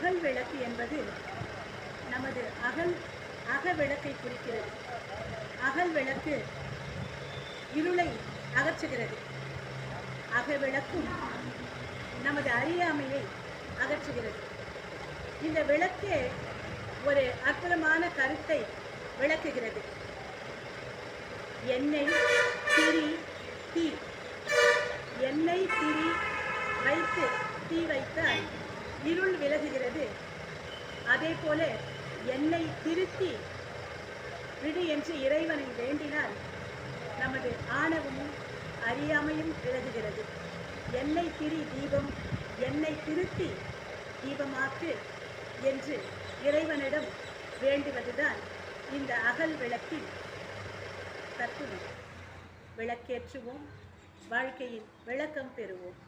அகல் விளக்கு என்பது நமது அகல் அக விளக்கை குறிக்கிறது. அகல் விளக்கு இருளை அகற்றுகிறது. அக விளக்கும் நமது அறியாமையை அகற்றுகிறது. இந்த விளக்கே ஒரு அற்புதமான கருத்தை விளக்குகிறது. எண்ணெய் திரி தீ. எண்ணெய் திரி வைத்து தீ வைத்தால் இருள் விலகுகிறது. அதே போல என்னை திருத்தி விடு என்று இறைவனை வேண்டினால் நமது ஆணவமும் அறியாமையும் விலகுகிறது. என்னை திரி தீபம் என்னை திருத்தி தீபமாக்கு என்று இறைவனிடம் வேண்டுவதுதான் இந்த அகல் விளக்கின் தத்துவம். விளக்கேற்றுவோம் வாழ்க்கையில் விளக்கம் பெறுவோம்.